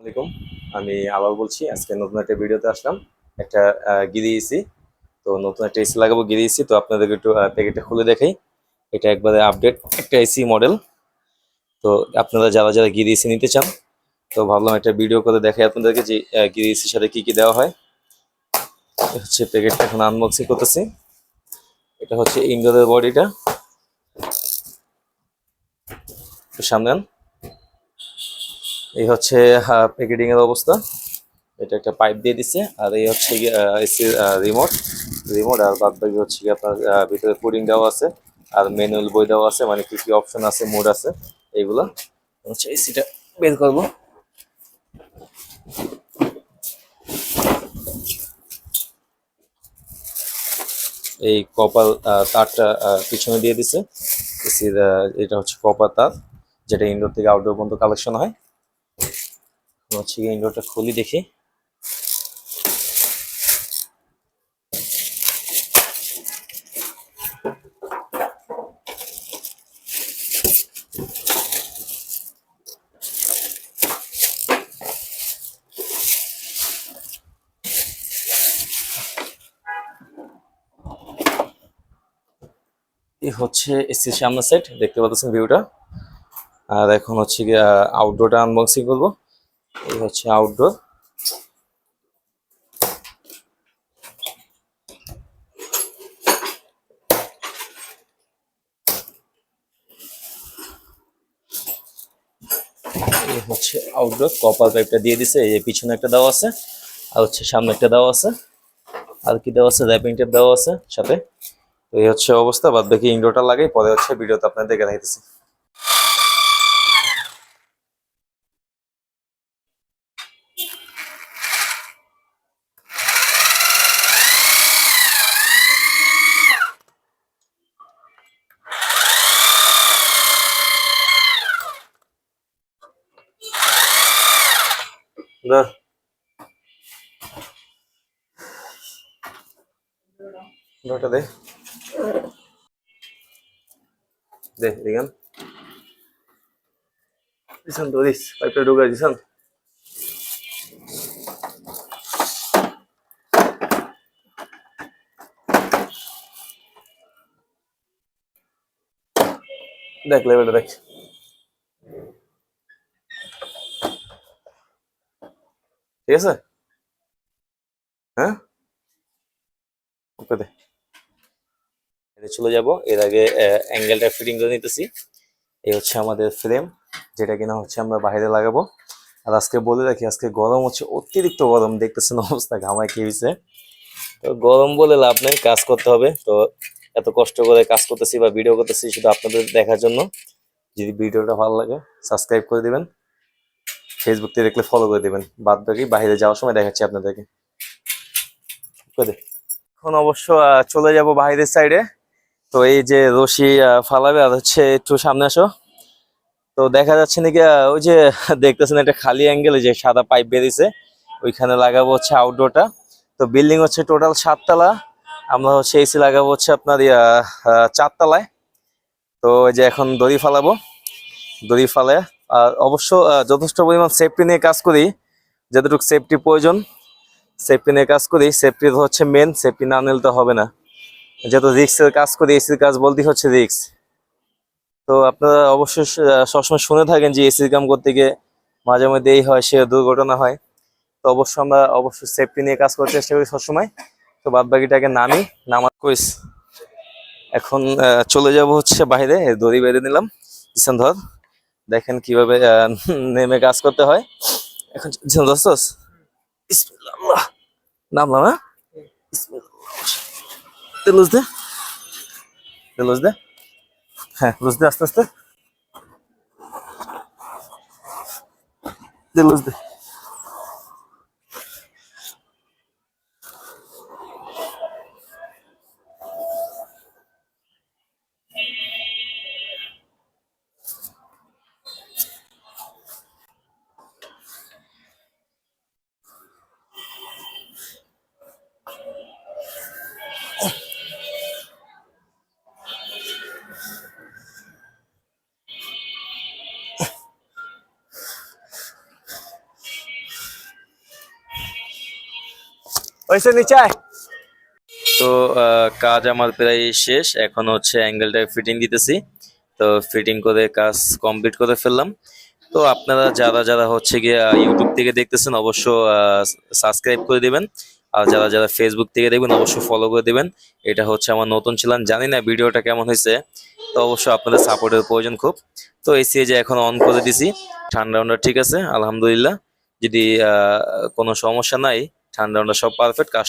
আসসালামাইকুম আমি আলাল বলছি, আজকে নতুন একটা ভিডিওতে আসলাম। একটা গিরি এসি। তো নতুন একটা এসি লাগাবো গিরি এসি। তো আপনাদেরকে একটু প্যাকেটটা খুলে দেখাই। এটা একবারে আপডেট একটা এসি মডেল তো আপনারা যারা যারা গিরি এসি নিতে চান, তো ভাবলাম একটা ভিডিও করে দেখাই আপনাদেরকে যে গিরি এসির সাথে কি কি দেওয়া হয়। হচ্ছে প্যাকেটটা এখন আনবক্সিং করতেছি। এটা হচ্ছে ইনডোরের বডিটা সামনে আন। এই হচ্ছে প্যাকেটিং এর অবস্থা। এটা একটা পাইপ দিয়ে দিচ্ছে আর এই হচ্ছে এসির রিমোট রিমোট আর বাদ বাকি হচ্ছে গিয়ে আপনার ভিতরে কোডিং দেওয়া আছে, আর ম্যানুয়াল বই দেওয়া আছে মানে কি কি অপশন আছে মোড আছে, এইগুলা। হচ্ছে এসিটা বের করব। এই কপার তারটা পিছনে দিয়ে দিছে। এসির এটা হচ্ছে কপার তার, যেটা ইনডোর থেকে আউটডোর পর্যন্ত কালেকশন হয়। হচ্ছে গিয়ে ইনডোরটা খুলি দেখি। এই হচ্ছে এসির সামনে সেট দেখতে পাচ্ছেন ভিউটা আর এখন হচ্ছে আউটডোরটা আনবক্সিং করব। এই হচ্ছে আউটডোর এই হচ্ছে আউটডোর কপার পাইপটা দিয়ে দিছে, এই যে পিছনে একটা দেওয়া আছে, আর হচ্ছে সামনে একটা দেওয়া আছে, আর কি দেওয়া আছে র্যাপিং টেপ দেওয়া আছে সাথে। এই হচ্ছে অবস্থা, বাদ বাকি ইনডোরটা লাগাই, পরে হচ্ছে ভিডিওতে আপনাদের দেখে দেখাইতেছি। ধর ওটা দে। দে দিগান দিশান তো দিস পাইপটা ঢুকাই দিশান দেখ লেভেলটা দেখ। ঠিক আছে? হ্যাঁ? ওকে এটা চলে যাব। এর আগে অ্যাঙ্গেলটা ফিটিং করে নিতেছি। এই হচ্ছে আমাদের ফ্রেম যেটা কিনা হচ্ছে আমরা বাইরে লাগাবো। আর আজকে বলে রাখি, আজকে গরম হচ্ছে, অতিরিক্ত গরম। দেখতেছেন অবস্থা, ঘামায় কি হয়েছে তো গরম বলে লাভ নেই, কাজ করতে হবে। তো এত কষ্ট করে কাজ করতেছি বা ভিডিও করতেছি শুধু আপনাদের দেখার জন্য। যদি ভিডিওটা ভালো লাগে সাবস্ক্রাইব করে দিবেন। ফেসবুক থেকে দেখলে ফলো করে দিবেন। বাদ বাকি বাইরে যাওয়ার সময় দেখাচ্ছি আপনাদেরকে। এখন অবশ্য চলে যাব বাইরের সাইডে তো এই যে রশি ফালাবে, আর হচ্ছে একটু সামনে আসো। তো দেখা যাচ্ছে নাকি ওই যে দেখতেছেন একটা খালি অ্যাঙ্গেলে যে সাদা পাইপ বেরিয়েছে। ওইখানে লাগাবো হচ্ছে আউটডোরটা তো বিল্ডিং হচ্ছে টোটাল সাততলা। আমরা হচ্ছে এসি লাগাবো হচ্ছে আপনার চারতলায়। তো এই যে এখন দড়ি ফালাবো। দড়ি ফালে আর অবশ্য যথেষ্ট পরিমাণ সেফটি নিয়ে কাজ করি, যতটুকু সেফটি প্রয়োজন সেফটি নিয়ে কাজ করি। সেফটি হচ্ছে মেন সেফটি না নিলে তো হবে না। যত রিক্সের কাজ করি এসির কাজ বলতেই হচ্ছে রিক্স তো আপনারা অবশ্যই সবসময় শুনে থাকেন যে এসির কাম করতে গিয়ে মাঝে মধ্যে এই হয়, সে দুর্ঘটনা হয়। তো অবশ্যই আমরা অবশ্যই সেফটি নিয়ে কাজ করার চেষ্টা করি সবসময়। তো বাদ বাকিটাকে নামি নামার কইস এখন চলে যাব হচ্ছে বাইরে, দড়ি বেঁধে নিলাম। ধর। দেখেন কীভাবে নেমে কাজ করতে হয়। এখন নামলাম হ্যাঁ? দে। দে। হ্যাঁ দে আস্তে আস্তে। দে। ওইসে নিচে। তো কাজ আমার প্রায় শেষ। এখন হচ্ছে অ্যাঙ্গেলটা ফিটিং দিতেছি। তো ফিটিং করে কাজ কমপ্লিট করে ফেললাম। তো আপনারা যারা যারা হচ্ছে গিয়ে ইউটিউব থেকে দেখতেছেন, অবশ্য সাবস্ক্রাইব করে দিবেন। আর যারা যারা ফেসবুক থেকে দেখবেন অবশ্যই ফলো করে দিবেন। এটা হচ্ছে আমার নতুন ছিলাম জানি না ভিডিওটা কেমন হয়েছে। তো অবশ্যই আপনাদের সাপোর্টের প্রয়োজন খুব। তো এই যে এখন অন করে দিছি। ঠান্ডা ঠিক আছে, আলহামদুলিল্লাহ। যদি কোনো সমস্যা নাই ঠান্ডা সব পারফেক্ট